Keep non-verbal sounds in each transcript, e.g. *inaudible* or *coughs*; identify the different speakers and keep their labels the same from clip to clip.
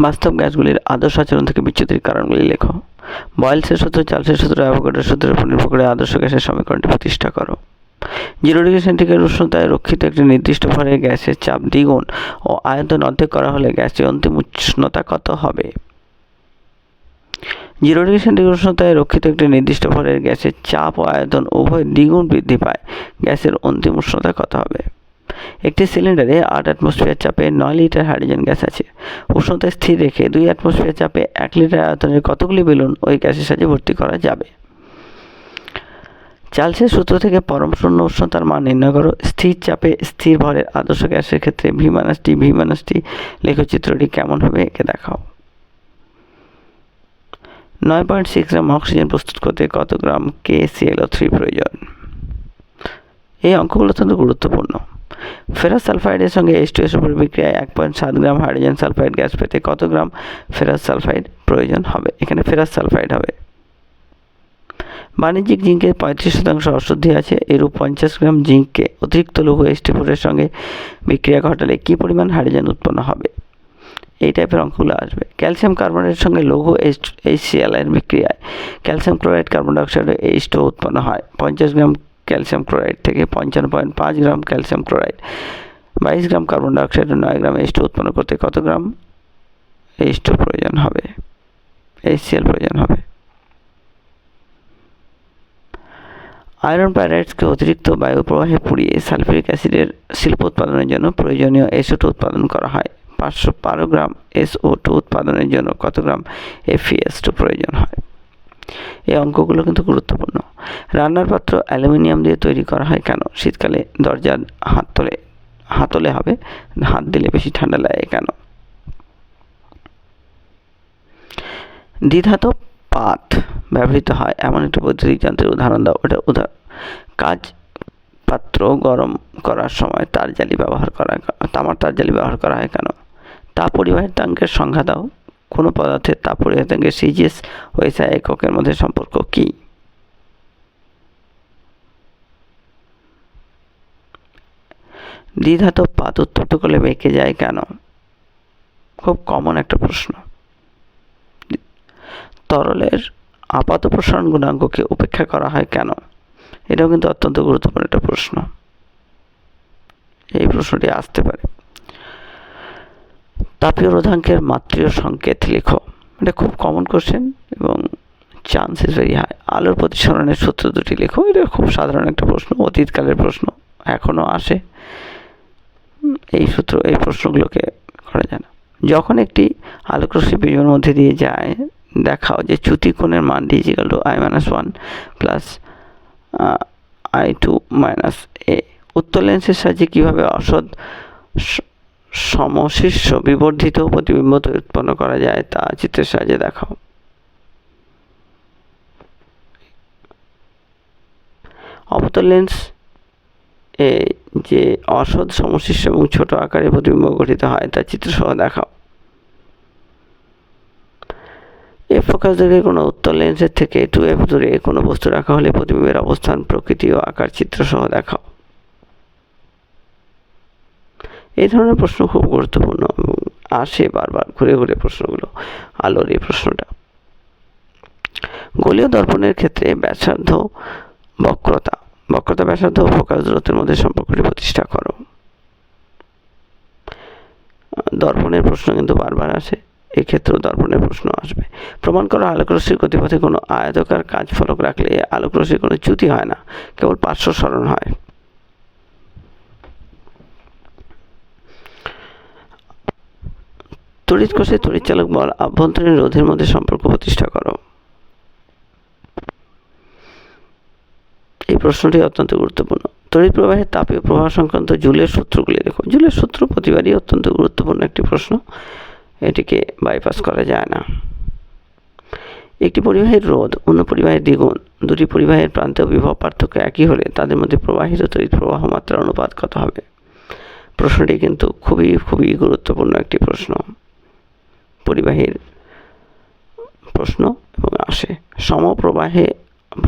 Speaker 1: বাস্তব গ্যাসগুলির আদর্শ আচরণ থেকে বিচ্যুতির কারণগুলি লেখো। বয়েলসের সূত্র চার্লসের সূত্র অ্যাভোগাড্রোর সূত্রের উপর নির্ভর করে আদর্শ গ্যাসের সমীকরণটি প্রতিষ্ঠা করো। জিরো ডিগ্রি সেন্টিগ্রেড উষ্ণতায় রক্ষিত একটি নির্দিষ্ট ভরের গ্যাসের চাপ দ্বিগুণ ও আয়তন অর্ধেক করা হলে গ্যাসের অন্তিম উষ্ণতা কত হবে? জিরো ডিগ্রি সেন্টিগ্রেড উষ্ণতায় রক্ষিত একটি নির্দিষ্ট ভরের গ্যাসের চাপ ও আয়তন উভয় দ্বিগুণ বৃদ্ধি পায়। গ্যাসের অন্তিম উষ্ণতা কত হবে? একটি সিলিন্ডারে আট অ্যাটমসফিয়ার চাপে নয় লিটার হাইড্রোজেন গ্যাস আছে। উষ্ণতা স্থির রেখে দুই অ্যাটমসফিয়ার চাপে এক লিটার আয়তনের কতগুলি বেলুন ওই গ্যাসের সাহায্যে ভর্তি করা যাবে? চার্লসের সূত্র থেকে পরম শূন্য উষ্ণতার মান নির্ণয় করো। স্থির চাপে স্থির ভরের আদর্শ গ্যাসের ক্ষেত্রে V minus T V minus লেখচিত্রটি কেমন হবে একে দেখাও। নয় পয়েন্ট সিক্স গ্রাম অক্সিজেন প্রস্তুত করতে কত গ্রাম কে সিএলও থ্রি প্রয়োজন? এই অঙ্কগুলো অত্যন্ত গুরুত্বপূর্ণ। ফেরাস সালফাইডের সঙ্গে এইচ টু এস বিক্রিয়ায় এক পয়েন্ট সাত গ্রাম হাইড্রোজেন সালফাইড গ্যাস পেতে কত গ্রাম ফেরাস সালফাইড প্রয়োজন হবে? এখানে ফেরাস সালফাইড হবে। বাণিজ্যিক জিঙ্কের পঁয়ত্রিশ শতাংশ অশুদ্ধি আছে। এরূপ পঞ্চাশ গ্রাম জিঙ্ককে অতিরিক্ত লঘু এস্টিফোরের সঙ্গে বিক্রিয়া ঘটালে কী পরিমাণ হাইড্রোজেন উৎপন্ন হবে? এই টাইপের অঙ্কগুলো আসবে। ক্যালসিয়াম কার্বনেটের সঙ্গে লঘু এইচ এইচসিএল এর বিক্রিয়ায় calcium chloride carbon dioxide H two উৎপন্ন হয়। পঞ্চাশ গ্রাম ক্যালসিয়াম ক্লোরাইড থেকে পঞ্চান্ন পয়েন্ট পাঁচ গ্রাম ক্যালসিয়াম ক্লোরাইড। বাইশ গ্রাম কার্বন ডাইঅক্সাইড নয় গ্রাম এইচ টু উৎপন্ন করতে কত গ্রাম? এইচ টু প্রয়োজন হবে। এইচসিএল প্রয়োজন হবে। আয়রন প্যারাইটসকে অতিরিক্ত বায়ু প্রবাহে পুড়িয়ে সালফিউরিক অ্যাসিডের শিল্প উৎপাদনের জন্য প্রয়োজনীয় এসও টু উৎপাদন করা হয়। পাঁচশো বারো গ্রাম এসও টু উৎপাদনের জন্য কত গ্রাম? এফিএস টু প্রয়োজন হয়। এই অঙ্কগুলো কিন্তু গুরুত্বপূর্ণ। রান্নার পাত্র অ্যালুমিনিয়াম দিয়ে তৈরি করা হয় কেন? শীতকালে দরজার হাত তোলে হাতলে হবে। হাত দিলে বেশি ঠান্ডা লাগে কেন? দ্বিধাতব পাত ব্যবহৃত হয়। এমন একটি বৈদ্যুতিক যন্ত্রের উদাহরণ দাও। ওটা উদাহরণ কাজ পাত্র গরম করার সময় তার জালি ব্যবহার করা তামার তার জালি ব্যবহার করা হয় কেন? তা পরিবাহের ট্যাঙ্কের সংখ্যা দাও। কোনো পদার্থের তাপ পরিবাহের ট্যাঙ্কের সিজিএস ও এসআই এককের মধ্যে সম্পর্ক কী? দ্বিধাতব পাত উত্তপ্ত করলে বেঁকে যায় কেন? খুব কমন একটা প্রশ্ন। তরলের আপাত প্রসারণ গুণাঙ্ককে উপেক্ষা করা হয় কেন? এটাও কিন্তু অত্যন্ত গুরুত্বপূর্ণ একটা প্রশ্ন। এই প্রশ্নটি আসতে পারে। তাপীয় রোধাঙ্কের মাতৃয় সংকেত লেখো। এটা খুব কমন কোশ্চেন এবং চান্স ইজ ভেরি হাই আলোর প্রতিসরণের সূত্র দুটি লেখো। এটা খুব সাধারণ একটা প্রশ্ন, অতীতকালের প্রশ্ন এখনও আসে। এই সূত্র, এই প্রশ্নগুলোকে করা যায় না। যখন একটি আলোকরশ্মি বিজয়ের মধ্যে দিয়ে যায়, দেখাও যে চ্যুতি কোণের মান D equal to I minus one plus I two minus A উত্তর লেন্সের সাহায্যে কীভাবে অসৎ সমশিষ্য বিবর্ধিত প্রতিবিম্ব উৎপন্ন করা যায়। তা চিত্রের সাহায্যে দেখাও। অবতল লেন্স এ যে অসৎ সমশিষ্য এবং ছোট আকারে প্রতিবিম্ব গঠিত হয়, তা চিত্রসহ দেখাও। এফ ফোকাস দৈর্ঘ্যে কোনো উত্তর লেন্সের থেকে টু এফ দূরে কোনো বস্তু রাখা হলে প্রতিবিম্বের অবস্থান, প্রকৃতি ও আকার চিত্রসহ দেখাও। এই ধরনের প্রশ্ন খুব গুরুত্বপূর্ণ এবং আসে বারবার ঘুরে ঘুরে প্রশ্নগুলো, আলোর এই প্রশ্নটা। গোলীয় দর্পণের ক্ষেত্রে ব্যাসার্ধ বক্রতা বক্রতা ব্যাসার্ধ ফোকাস দূরত্বের মধ্যে সম্পর্কটি প্রতিষ্ঠা করো। দর্পণের প্রশ্ন কিন্তু বারবার আসে, এক্ষেত্রেও দর্পণের প্রশ্ন আসবে। প্রমাণ করা, আলোকরশ্মির গতিপথে কোনো আয়তকার কাজ ফলক রাখলে আলোকরশ্মির কোনো চ্যুতি হয় না, কেবল পার্শ্ব স্মরণ হয়। তড়িৎ কোষে তড়িৎচালক বল আভ্যন্তরীণ রোধের মধ্যে সম্পর্ক প্রতিষ্ঠা করো। এই প্রশ্নটি অত্যন্ত গুরুত্বপূর্ণ। তড়িৎ প্রবাহের তাপীয় প্রবাহ সংক্রান্ত জুলের সূত্রগুলি দেখো। জুলের সূত্র প্রতিবারই অত্যন্ত গুরুত্বপূর্ণ একটি প্রশ্ন। এটিকে বাইপাস করা যায় না। একটি পরিবাহের রোধ অন্য পরিবাহের দ্বিগুণ। দুটি পরিবাহের প্রান্তীয় বিভব পার্থক্য একই হলে তাদের মধ্যে প্রবাহিত তড়িৎ প্রবাহ মাত্রার অনুপাত কত হবে? প্রশ্নটি কিন্তু খুবই খুবই গুরুত্বপূর্ণ একটি প্রশ্ন। পরিবাহীর প্রশ্ন এবং আসে। সমপ্রবাহে,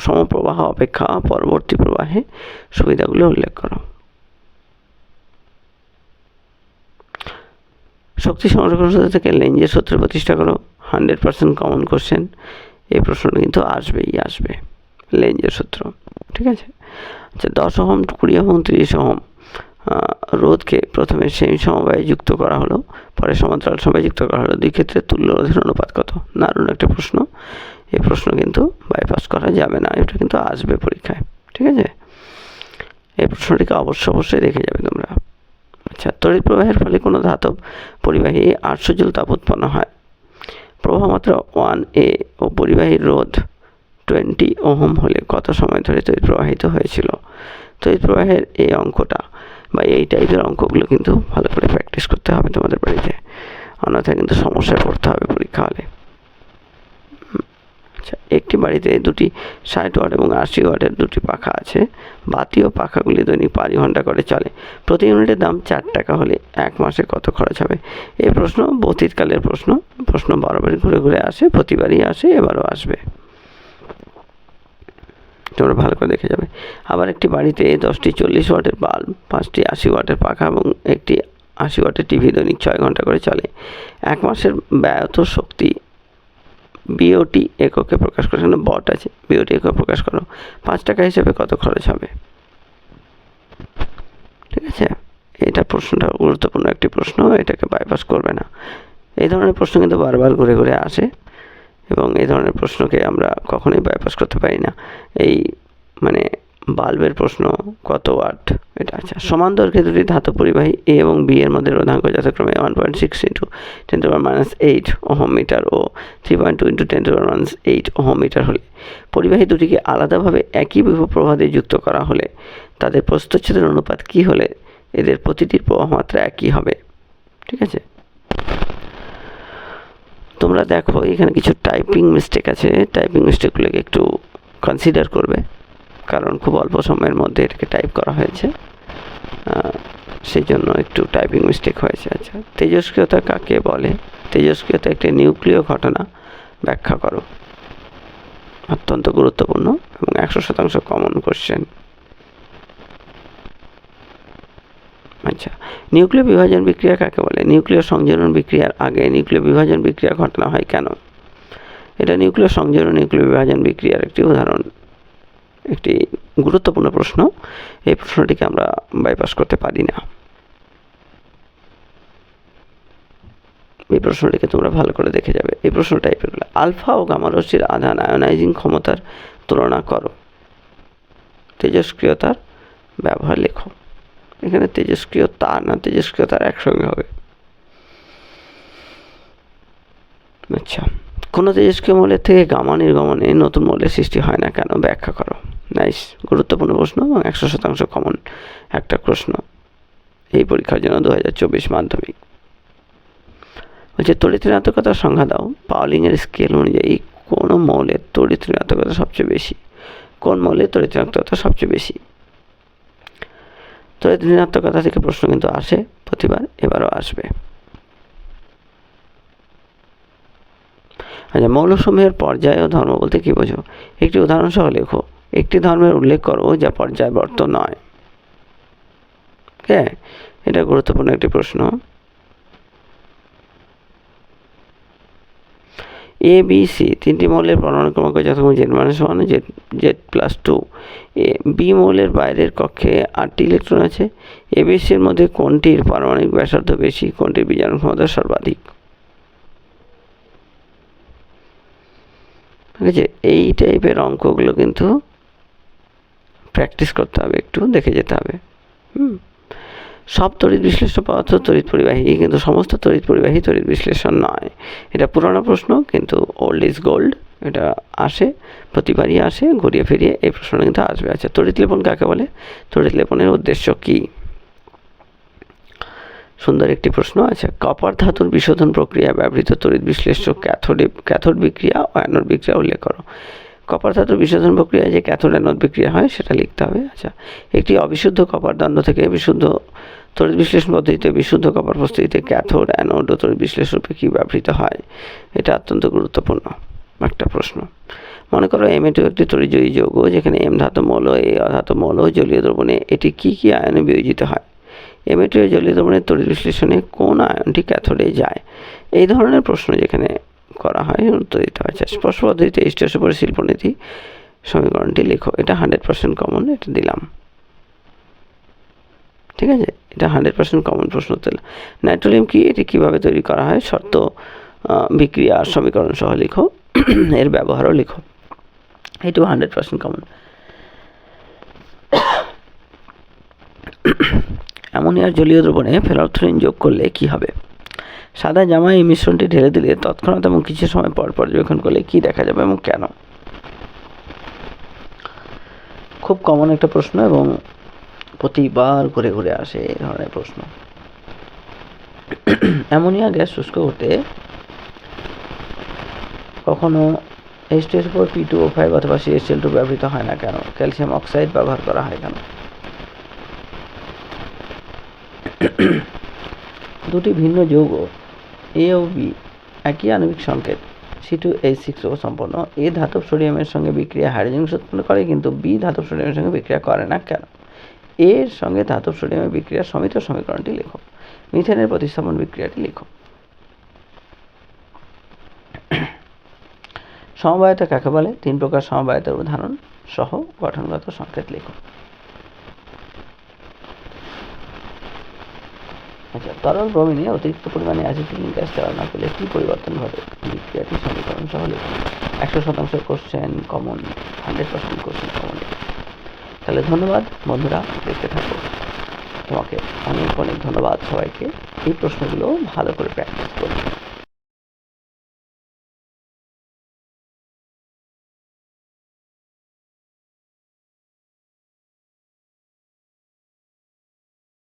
Speaker 1: সমপ্রবাহ অপেক্ষা পরবর্তী প্রবাহে সুবিধাগুলো উল্লেখ করো। শক্তি সংরক্ষণ সূত্র থেকে লেঞ্জের সূত্র প্রতিষ্ঠা করো। Hundred percent common question. এই প্রশ্নটা কিন্তু আসবেই, আসবে। লেঞ্জের সূত্র, ঠিক আছে? আচ্ছা দশ ওহম, কুড়ি ওহম, তিরিশ ওহম। রোধকে প্রথমে সেই সমবায়ে যুক্ত করা হলো, পরে সমান্তরাল সমবায়ে যুক্ত করা হলো। দুই ক্ষেত্রে তুল্য রোধের অনুপাত কত? দারুণ একটা প্রশ্ন। এই প্রশ্ন কিন্তু বাইপাস করা যাবে না, এটা কিন্তু আসবে পরীক্ষায়, ঠিক আছে? এই প্রশ্নটিকে অবশ্য অবশ্যই দেখে যাবে তোমরা। আচ্ছা তড়িৎ প্রবাহের ফলে কোনো ধাতব পরিবাহী আটশো জুল তাপ উৎপন্ন হয়। প্রবাহ মাত্রা ওয়ান এ ও পরিবাহীর রোধ টোয়েন্টি ওহম হলে কত সময় ধরে তড়িৎ প্রবাহিত হয়েছিল? তড়িৎ প্রবাহের এই অঙ্কটা বা এই টাইপের অঙ্কগুলো কিন্তু ভালো করে প্র্যাকটিস করতে হবে তোমাদের বাড়িতে। অন্যথায় কিন্তু সমস্যায় পড়তে হবে পরীক্ষা হলে। আচ্ছা একটি বাড়িতে দুটি ষাট ওয়াট এবং আশি ওয়াটের দুটি পাখা আছে। বাতি ও পাখাগুলি দৈনিক পাঁচ ঘণ্টা করে চলে। প্রতি ইউনিটের দাম চার টাকা হলে এক মাসে কত খরচ হবে? এই প্রশ্ন অতীতকালের প্রশ্ন। প্রশ্ন বারবারই ঘুরে ঘুরে আসে, প্রতিবারই আসে, এবারও আসবে। তোমরা ভালো করে দেখে যাবে। আবার একটি বাড়িতে দশটি, চল্লিশ ওয়াটের বাল্ব, পাঁচটি আশি ওয়াটের পাখা এবং একটি আশি ওয়াটের টিভি দৈনিক ছয় ঘণ্টা করে চলে। এক মাসের ব্যয়ত শক্তি বিওটি এককে প্রকাশ করো এখানে বট আছে। বিওটি একক প্রকাশ করো। পাঁচ টাকা হিসেবে কত খরচ হবে? ঠিক আছে? এটা প্রশ্নটা গুরুত্বপূর্ণ একটি প্রশ্ন, এটাকে বাইপাস করবে না। এই ধরনের প্রশ্ন কিন্তু বারবার ঘুরে ঘুরে আসে। এবং এই ধরনের প্রশ্নকে আমরা কখনোই বাইপাস করতে পারি না। এই মানে বাল্বের প্রশ্ন কত ওয়াট? এটা আচ্ছা সমান দৈর্ঘ্যে দুটি ধাতু পরিবাহী এ এবং বি এর মধ্যে রোধাঙ্ক যথাক্রমে one point six into ten to minus eight ohm metre O three point two into ten to minus eight ohm metre হলে। পরিবাহী দুটিকে আলাদাভাবে একই বিভব দিয়ে যুক্ত করা হলে তাদের প্রস্থচ্ছেদের অনুপাত কী হলে এদের প্রতিটির প্রবাহ মাত্রা একই হবে? ঠিক আছে? তোমরা দেখো, এখানে কিছু টাইপিং মিস্টেক আছে। টাইপিং মিস্টেকগুলোকে একটু কনসিডার করবে। কারণ খুব অল্প সময়ের মধ্যে এটাকে টাইপ করা হয়েছে। সেই জন্য একটু টাইপিং মিস্টেক হয়েছে। আচ্ছা তেজস্ক্রিয়তা কাকে বলে? তেজস্ক্রিয়তা একটি নিউক্লিয় ঘটনা। ব্যাখ্যা করো। অত্যন্ত গুরুত্বপূর্ণ এবং একশো শতাংশ কমন কোশ্চেন আচ্ছা নিউক্লিয় বিভাজন বিক্রিয়া কাকে বলে? নিউক্লিয় সংযোজন বিক্রিয়ার আগে নিউক্লিয় বিভাজন বিক্রিয়া ঘটনা হয় কেন? এটা নিউক্লিয় সংযোজন নিউক্লিয় বিভাজন বিক্রিয়ার একটি উদাহরণ, একটি গুরুত্বপূর্ণ প্রশ্ন। এই প্রশ্নটিকে আমরা বাইপাস করতে পারি না। এই প্রশ্নটিকে তোমরা ভালো করে দেখে যাবে। এই প্রশ্ন টাইপের আলফা ও গামা রশ্মির আধান আয়োনাইজিং ক্ষমতার তুলনা করো। তেজস্ক্রিয়তার ব্যবহার লেখো। এখানে তেজস্ক্রিয়তা না তেজস্ক্রিয়তার একসঙ্গে হবে। আচ্ছা কোনো তেজস্ক্রিয় মৌলের থেকে গামা নির্গমনে নতুন মৌলের সৃষ্টি হয় না কেন? ব্যাখ্যা করো। নাইস, গুরুত্বপূর্ণ প্রশ্ন এবং একশো শতাংশ কমন একটা প্রশ্ন এই পরীক্ষার জন্য দু হাজার চব্বিশ মাধ্যমিক। বলছে, তড়িৎ ঋণাত্মকতার সংখ্যা দাও। পাওলিংয়ের স্কেল অনুযায়ী কোন মৌলের তড়িৎ সবচেয়ে বেশি। কোন মৌলের তড়িৎ সবচেয়ে বেশি? তড়িৎ ঋণাত্মকতা থেকে প্রশ্ন কিন্তু আসে, প্রতিবার এবারও আসবে। আচ্ছা মৌলসমূহের পর্যায় ও ধর্ম বলতে কী বোঝো? একটি উদাহরণ সহ লেখো। একটি ধর্মের উল্লেখ করো যা পর্যায়বর্ত নয়। হ্যাঁ এটা গুরুত্বপূর্ণ একটি প্রশ্ন। এ বি সি তিনটি মৌলের পরমাণু ক্রমাঙ্ক যথাক্রমে Z minus one Z Z plus two A B মৌলের বাইরের কক্ষে আটটি ইলেকট্রন আছে। এ বি সির মধ্যে কোনটির পারমাণবিক ব্যাসার্ধ বেশি, কোনটির বীজাণু ক্ষমতা সর্বাধিক? ঠিক আছে, এই টাইপের অঙ্কগুলো কিন্তু প্র্যাকটিস করতে হবে, একটু দেখে যেতে হবে। হুম। সব তড়িৎ বিশ্লেষণ পদার্থ তড়িৎ পরিবাহী, কিন্তু সমস্ত তড়িৎ পরিবাহী তড়িৎ বিশ্লেষণ নয়। এটা পুরোনো প্রশ্ন, কিন্তু ওল্ড ইজ গোল্ড এটা আসে, প্রতিবারই আসে, ঘুরিয়ে ফিরিয়ে এই প্রশ্নটা কিন্তু আসবে। আচ্ছা তড়িৎ লেপন কাকে বলে? তড়িৎ লেপনের উদ্দেশ্য কী? সুন্দর একটি প্রশ্ন আছে কপার ধাতুর বিশোধন প্রক্রিয়া ব্যবহৃত তড়িৎ বিশ্লেষ্য ক্যাথোডে ক্যাথোড বিক্রিয়া ও অ্যানোড বিক্রিয়া উল্লেখ করো। কপার ধাতুর বিশোধন প্রক্রিয়ায় যে ক্যাথোড অ্যানোড বিক্রিয়া হয়, সেটা লিখতে হবে। আচ্ছা একটি অবিশুদ্ধ কপার দণ্ড থেকে বিশুদ্ধ তড়িৎ বিশ্লেষণ পদ্ধতিতে বিশুদ্ধ কপার প্রস্তুতিতে ক্যাথোড অ্যানোড ও তড়িৎ বিশ্লেষণ কী ব্যবহৃত হয়? এটা অত্যন্ত গুরুত্বপূর্ণ একটা প্রশ্ন। মনে করো এম টু একটি তড়িৎজয়ী যৌগ, যেখানে এম ধাতু মৌল এ অধাতু মৌল জলীয় দ্রবণে এটি কী কী আয়নে বিয়োজিত হয়? এম এমিটিও জলীয় দ্রবণের তড়িৎ বিশ্লেষণে কোন আয়নটি ক্যাথোডে যায়? এই ধরনের প্রশ্ন যেখানে করা হয় উত্তর দিতে হয় স্পর্শ পদ্ধতিতে এইচটিএস উপরে শিল্পনীতি সমীকরণটি লেখো। এটা হান্ড্রেড পার্সেন্ট কমন এটা দিলাম। ঠিক আছে? এটা হান্ড্রেড পার্সেন্ট কমন প্রশ্ন উত্তর নাইট্রোলিয়াম কি? এটি কীভাবে তৈরি করা হয়? শর্ত বিক্রিয়া, সমীকরণ সহ লিখো। *coughs* এর ব্যবহারও লিখো। এটাও হান্ড্রেড পার্সেন্ট কমন *coughs* অ্যামোনিয়ার জলীয় দ্রবণে ফেরথ্রিন যোগ করলে কি হবে? সাদা জামায় এই মিশ্রণটি ঢেলে দিলে তৎক্ষণাৎ এবং কিছু সময় পর পর্যবেক্ষণ করলে কি দেখা যাবে এবং কেন? খুব কমন একটা প্রশ্ন এবং প্রতিবার ঘুরে ঘুরে আসে এই ধরনের প্রশ্ন। অ্যামোনিয়া গ্যাস শুষ্ক হতে কখনো এইচ টু এস উপর পি টু ও ফাইভ অথবা সিএসএল টু ব্যবহৃত হয় না কেন? ক্যালসিয়াম অক্সাইড ব্যবহার করা হয় কেন? দুটি ভিন্ন যৌগ এ বি একই আণবিক সংকেত। C two H six O সম্পন্ন। এ ধাতব সোডিয়ামের সঙ্গে বিক্রিয়া হাইড্রোজেন উৎপন্ন করে, কিন্তু বি ধাতব সোডিয়ামের সঙ্গে বিক্রিয়া করে না কেন? এর সঙ্গে ধাতব সোডিয়ামের বিক্রিয়া সমিত সমীকরণটি লেখো। মিথেনের প্রতিস্থাপন বিক্রিয়াটি লেখো। সমবায়তা কাকে বলে? তিন প্রকার সমবায়তার উদাহরণ সহ গঠনগত সংকেত লেখো। আচ্ছা তরল ব্রোমিনে অতিরিক্ত পরিমাণে অ্যাসিটিলিন গ্যাস দেওয়া না করলে কী পরিবর্তন ঘটে? বিক্রিয়াটি সমীকরণ সহ লিখুন। একশো শতাংশ question common hundred percent question common তাহলে ধন্যবাদ, বন্ধুরা, দেখতে থাকো। তোমাকে অনেক অনেক ধন্যবাদ সবাইকে। এই প্রশ্নগুলো ভালো করে প্র্যাকটিস করো।